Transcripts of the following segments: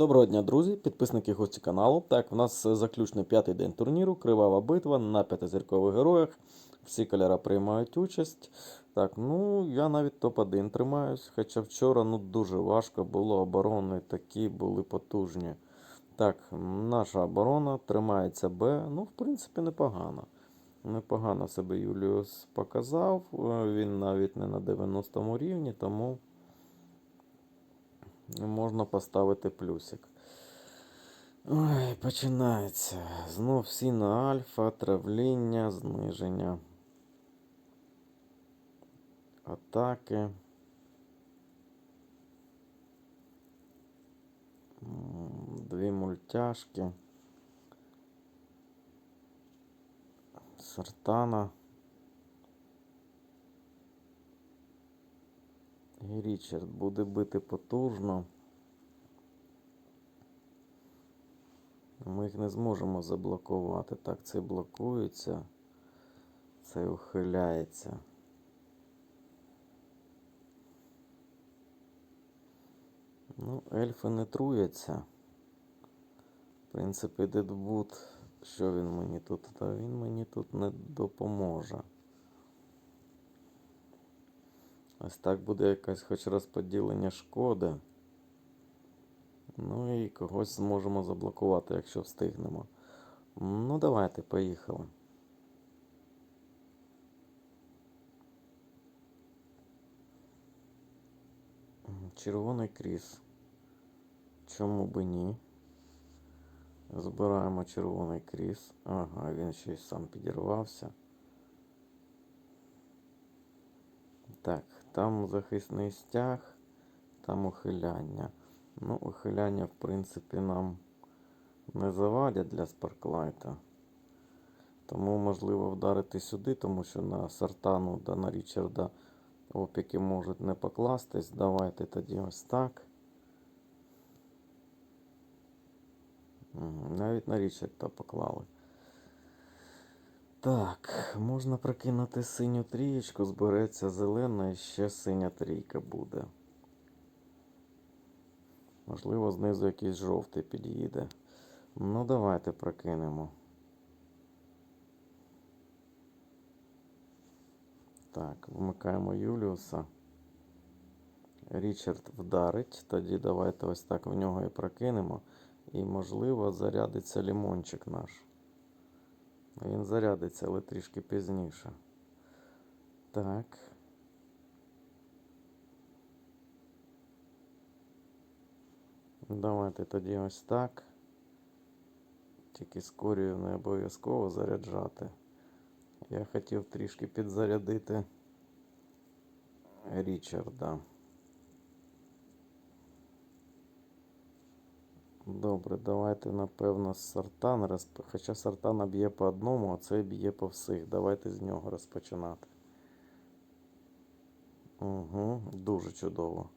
Доброго дня, друзі, підписники гості каналу. Так, у нас заключний п'ятий день турніру, кривава битва на п'ятизіркових героях. Всі кольори приймають участь. Так, ну я навіть топ-1 тримаюсь. Хоча вчора ну, дуже важко було, оборони такі були потужні. Так, наша оборона тримається Б. Ну, в принципі, непогано. Непогано себе Юліус показав. Е, Він навіть не на 90 рівні, тому можна поставити плюсик. Ой, починається. Знов всі на альфа, травління, зниження. Атаки. Дві мультяшки. Сартана. Річард буде бити потужно. Ми їх не зможемо заблокувати. Так, це блокується, це ухиляється. Ну, ельфи не труяться. В принципі, Дедвуд, що він мені тут? Та він мені тут не допоможе. Ось так буде якесь хоч розподілення шкоди. Ну і когось зможемо заблокувати, якщо встигнемо. Ну, давайте, поїхали. Червоний кріс. Чому би ні? Збираємо червоний кріс. Ага, він ще й сам підірвався. Так, там захисний стяг, там ухиляння. Ну, ухиляння, в принципі, нам не завадять для спарклайта. Тому можливо вдарити сюди, тому що на Сартану та на Річарда опіки можуть не покластись. Давайте тоді ось так. Навіть на Річарда поклали. Так, можна прокинути синю трієчку, збереться зелена і ще синя трійка буде. Можливо, знизу якийсь жовтий під'їде. Ну, давайте прокинемо. Так, вмикаємо Юліуса. Річард вдарить. Тоді давайте ось так в нього і прокинемо. І, можливо, зарядиться лімончик наш. Він зарядиться, але трішки пізніше. Так. Давайте тоді ось так. Тільки скорію не обов'язково заряджати. Я хотів трішки підзарядити Річарда. Добре, давайте, напевно, Сартан розп... Хоча Сартана б'є по одному, а цей б'є по всіх. Давайте з нього розпочинати. Угу, дуже чудово.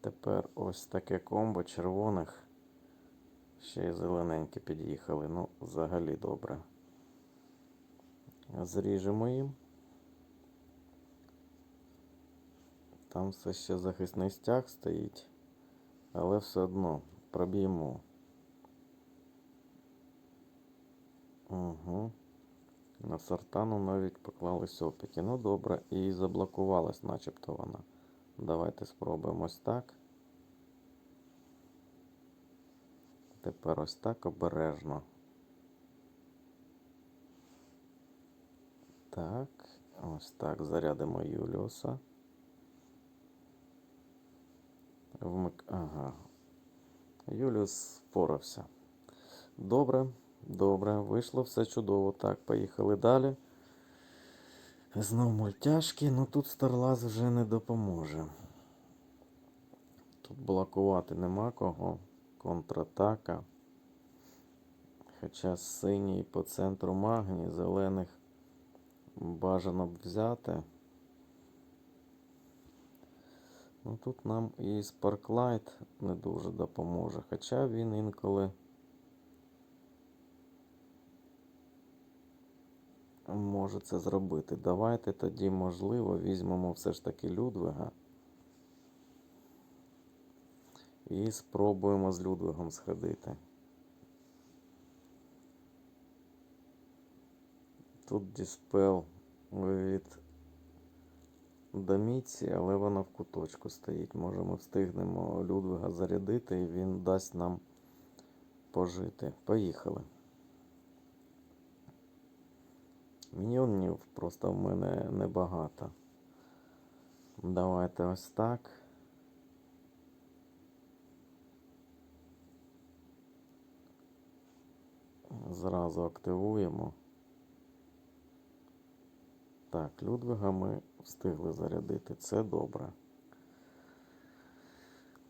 Тепер ось таке комбо червоних. Ще й зелененькі під'їхали. Ну, взагалі добре. Зріжемо їм. Там все ще захисний стяг стоїть. Але все одно проб'ємо. Угу. На сартану навіть поклались опіки. Ну добре, і заблокувалась начебто вона. Давайте спробуємо ось так. Тепер ось так обережно. Так, ось так зарядимо Юліуса. Вмик... Ага. Юліус впорався. Добре, добре, вийшло все чудово. Так, поїхали далі. Знов мультяшки, ну тут Старлаз вже не допоможе. Тут блокувати нема кого. Контратака. Хоча синій по центру магні, зелених бажано б взяти. Ну тут нам і Sparklight не дуже допоможе. Хоча він інколи може це зробити. Давайте тоді, можливо, візьмемо все ж таки Людвига. І спробуємо з Людвигом сходити. Тут диспел від Даміці, але вона в куточку стоїть. Може ми встигнемо Людвига зарядити і він дасть нам пожити. Поїхали. Міньйонів просто в мене небагато. Давайте ось так. Зразу активуємо. Так, Людвига ми встигли зарядити. Це добре.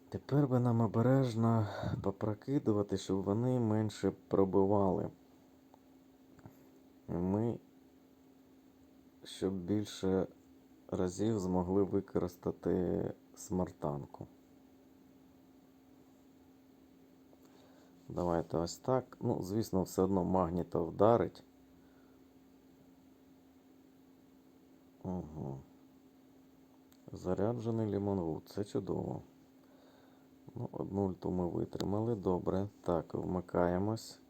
Тепер би нам обережно попрокидувати, щоб вони менше пробивали. І Ми, щоб більше разів змогли використати смартанку. Давайте ось так. Ну, звісно, все одно магніто вдарить. Угу. Заряджений лімонгуд. Це чудово. Ну, одну ульту ми витримали. Добре. Так, вмикаємось.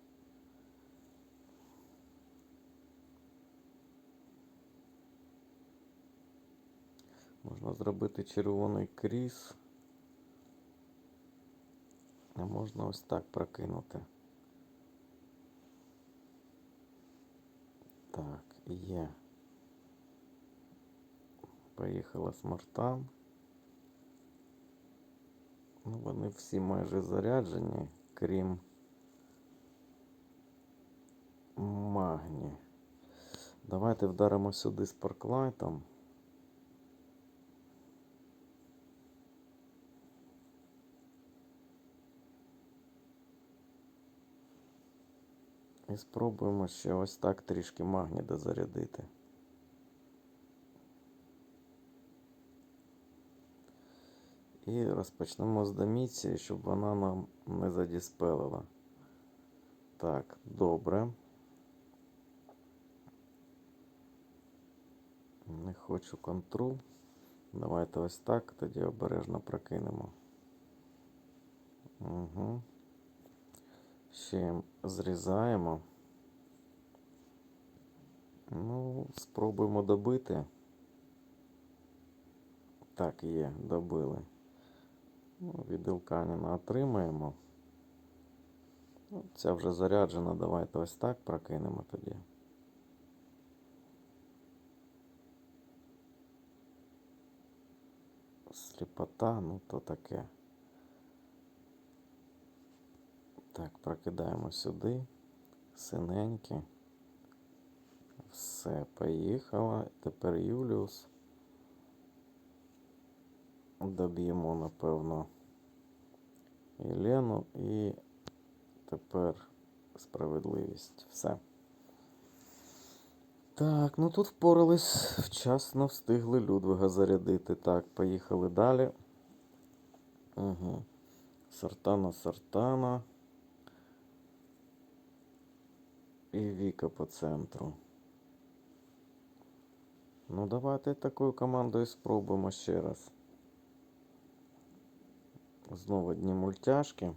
Можна зробити червоний кріс. А можна ось так прокинути. Так, є. Поїхала смартан. Ну, вони всі майже заряджені, крім магні. Давайте вдаримо сюди спарклайтом. І спробуємо ще ось так трішки магні дозарядити. І розпочнемо з доміції, щоб вона нам не задіспелила. Так, добре. Не хочу контру. Давайте ось так, тоді обережно прокинемо. Угу. Ще зрізаємо. Ну, спробуємо добити. Так, є, добили. Ну, від Ілканіна отримаємо. Ну, ця вже заряджена, давайте ось так прокинемо тоді. Сліпота, ну то таке. Так, прокидаємо сюди. Синенькі. Все, поїхала. Тепер Юліус. Доб'ємо, напевно, Єлену і тепер справедливість. Все. Так, ну тут впорались, вчасно встигли Людвига зарядити. Так, поїхали далі. Угу. Сартана, Сартана. І Віка по центру. Ну, давайте такою командою спробуємо ще раз. Знову одні мультяшки.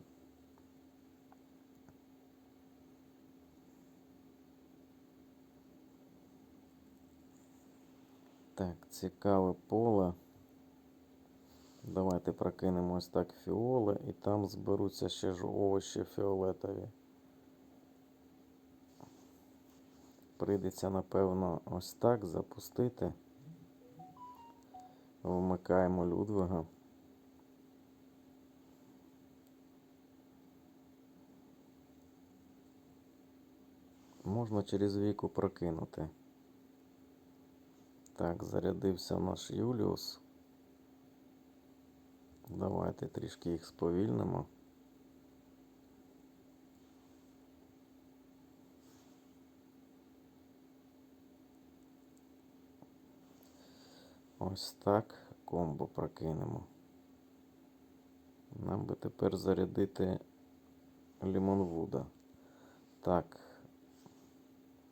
Так, цікаве поле. Давайте прокинемо ось так фіоли і там зберуться ще ж овочі фіолетові. Прийдеться, напевно, ось так запустити. Вмикаємо Людвига. Можна через віку прокинути. Так, зарядився наш Юліус. Давайте трішки їх сповільнимо. Ось так комбо прокинемо. Нам би тепер зарядити Лімонвуда. Так,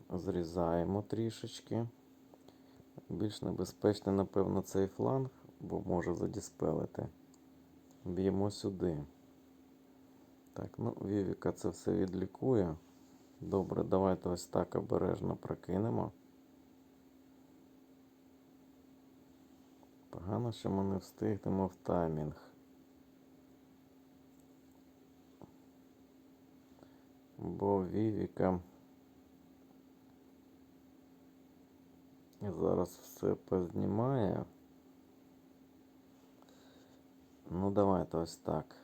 зрізаємо трішечки. Більш небезпечний, напевно, цей фланг, бо може задіспелити. Б'ємо сюди. Так, ну, Вівіка це все відлікує. Добре, давайте ось так обережно прокинемо. Погано, що ми не встигнемо в таймінг. Бо Вівіка зараз все познімає. Ну, давайте ось так.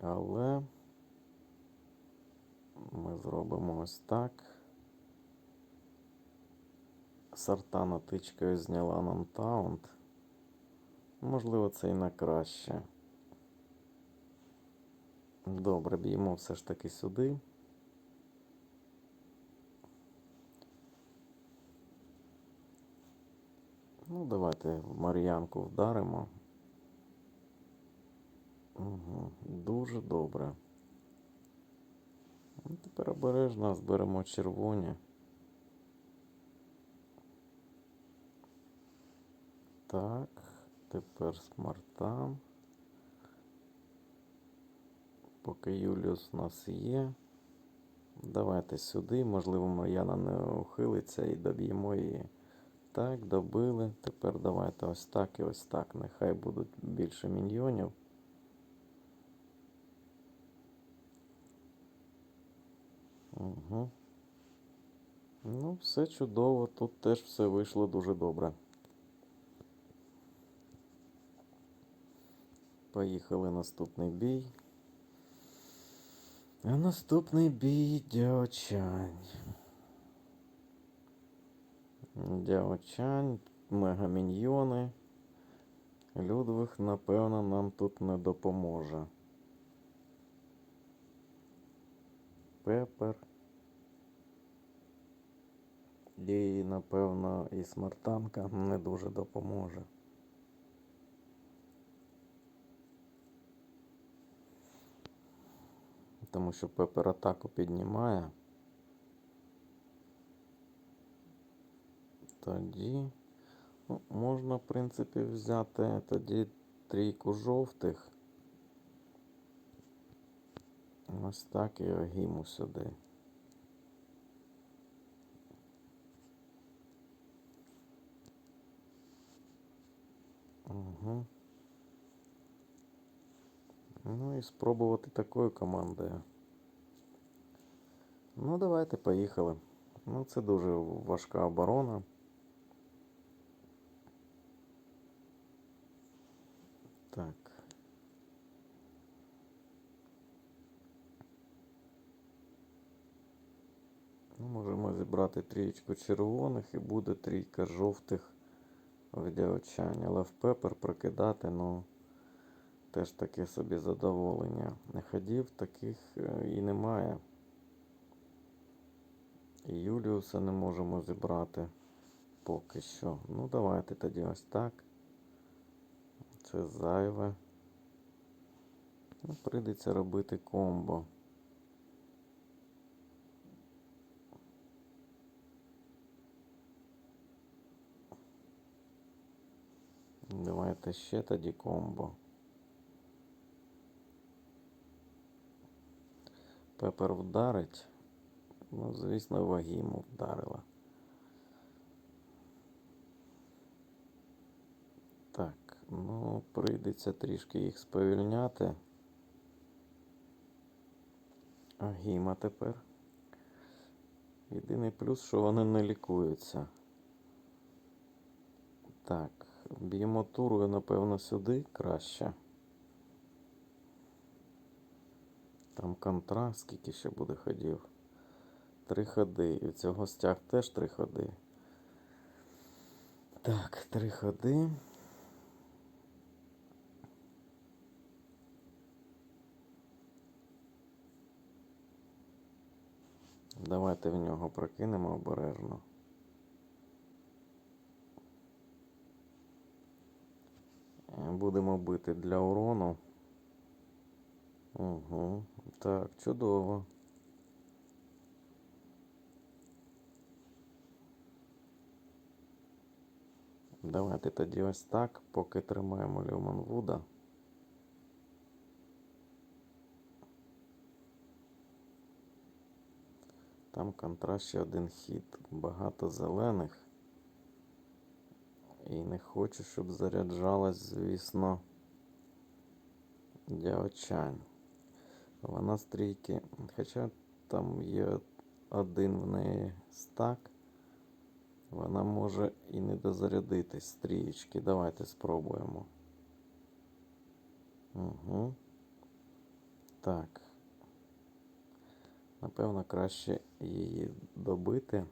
Але ми зробимо ось так. Сартана тичкою зняла нам таунт. Можливо, це і на краще. Добре, б'ємо все ж таки сюди. Ну, давайте Мар'янку вдаримо. Угу, дуже добре. Ну, тепер обережно зберемо червоні. Так, тепер смартан. Поки Юліус у нас є. Давайте сюди. Можливо, Мар'яна не ухилиться і доб'ємо її. Так, добили. Тепер давайте ось так і ось так. Нехай будуть більше міньйонів. Угу. Ну, все чудово. Тут теж все вийшло дуже добре. Поїхали наступний бій. А наступний бій Дяочань. Дяочань, мегаміньйони. Людвиг, напевно, нам тут не допоможе. Пепер. І, напевно, і смартанка не дуже допоможе. Тому що Пепер атаку піднімає. Тоді ну, можна, в принципі, взяти тоді трійку жовтих. Ось так і огіму сюди. Угу. Ну і спробувати такою командою. Ну, давайте поїхали. Ну, це дуже важка оборона. Так. Ну, Зібрати трієчку червоних і буде трійка жовтих в діочані. Але в пепер прокидати, ну, теж таке собі задоволення. Ходів таких е, і немає. І Юліуса не можемо зібрати поки що. Ну, давайте тоді ось так. Це зайве. Ну, прийдеться робити комбо. Давайте ще тоді комбо. Пепер вдарить. Ну, звісно, вагіму вдарила. Так, ну, прийдеться трішки їх сповільняти. Агіма тепер. Єдиний плюс, що вони не лікуються. Так, б'ємо турою, напевно, сюди краще. Там контра, скільки ще буде ходів. Три ходи. І в цього стяг теж три ходи. Так, три ходи. Давайте в нього прокинемо обережно. Будемо бити для урону. Угу. Так, чудово. Давайте тоді ось так, поки тримаємо Люман Вуда. Там контраст ще один хід. Багато зелених. І не хочу, щоб заряджалась, звісно, Дяочань. Вона стрійки, хоча там є один в неї стак, вона може і не дозарядитись стрієчки. Давайте спробуємо. Угу. Так. Напевно, краще її добити.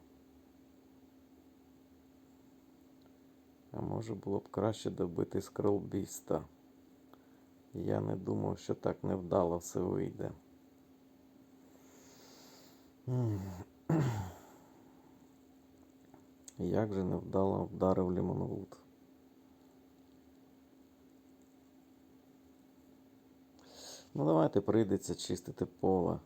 Може було б краще добити скролбіста. Я не думав, що так невдало все вийде. Як же невдало вдарив Лімонвуд. Ну, давайте прийдеться чистити поле.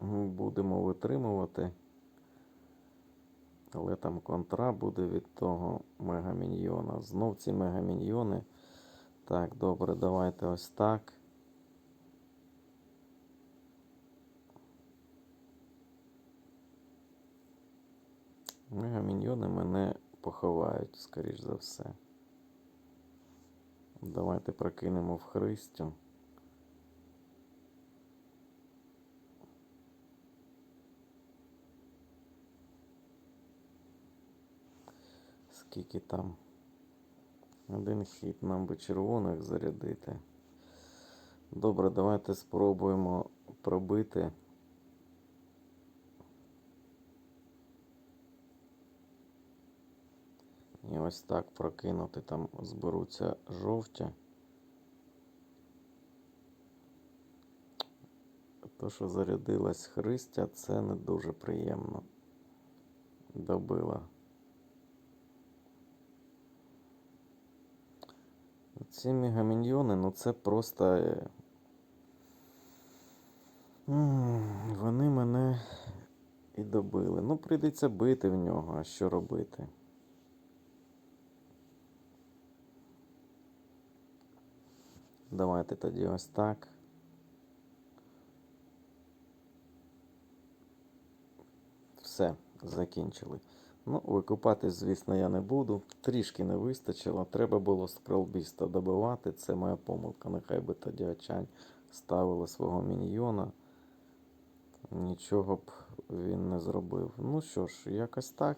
Будемо витримувати. Але там контра буде від того мегаміньйона. Знов ці мегаміньйони. Так, добре, давайте ось так. Мегаміньйони мене поховають, скоріш за все. Давайте прокинемо в Христю. Скільки там? Один хід нам би червоних зарядити. Добре, давайте спробуємо пробити. І ось так прокинути, там зберуться жовті. То, що зарядилась Христя, це не дуже приємно. Добила. Ці мегаміньйони, ну це просто. е, Вони мене і добили. Ну, прийдеться бити в нього, а що робити? Давайте тоді ось так. Все, закінчили. Ну, викупати, звісно, я не буду. Трішки не вистачило. Треба було скролбіста добивати. Це моя помилка. Нехай би тоді очань ставили свого міньйона. Нічого б він не зробив. Ну що ж, якось так.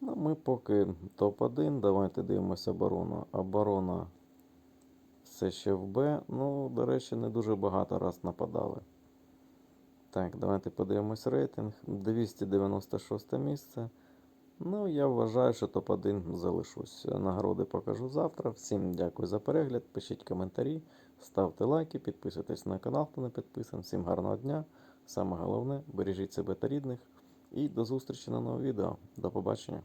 Ну, ми поки топ-1. Давайте дивимося оборону. Оборона все ще в Б. Ну, до речі, не дуже багато раз нападали. Так, давайте подивимось рейтинг. 296 місце. Ну, я вважаю, що топ-1 залишусь. Нагороди покажу завтра. Всім дякую за перегляд. Пишіть коментарі, ставте лайки, підписуйтесь на канал, хто не підписаний. Всім гарного дня. Саме головне, бережіть себе та рідних. І до зустрічі на новому відео. До побачення.